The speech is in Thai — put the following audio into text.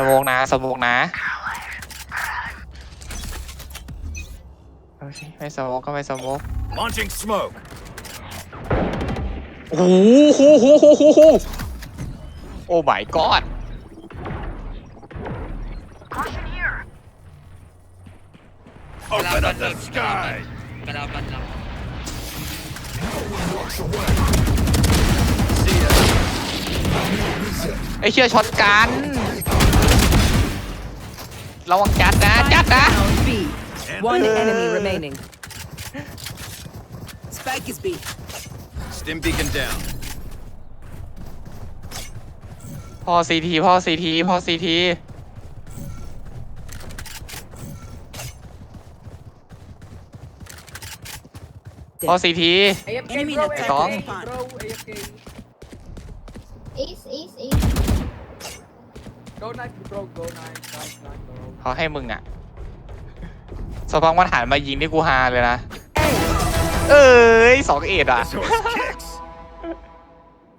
สโมกนะสโมกนะโอเคไม่สโมกก็ไม่สโมก Launching smoke. โอ้โหโหโหโหโหโอ้ my god Open up the sky. กระดาบันลังไอ้เชี่ยช็อตกัน ระวังจัดนะ จัดนะ Down B. One Uh. enemy remaining. Spike is B. Stim beacon down. พ่อซีทีพ่อซีทีพ่อซีทีพ่อซีที AFK Enemy bro, in attack Song. AFK spawn. bro, AFK. Ace, ace, ace. Go knife bro, go knife, knife, knife bro. เขาให้มึงอะสพังวันหันมายิงที่กูฮาเลยนะ เอ้ยสองเอ็ดอะ This horse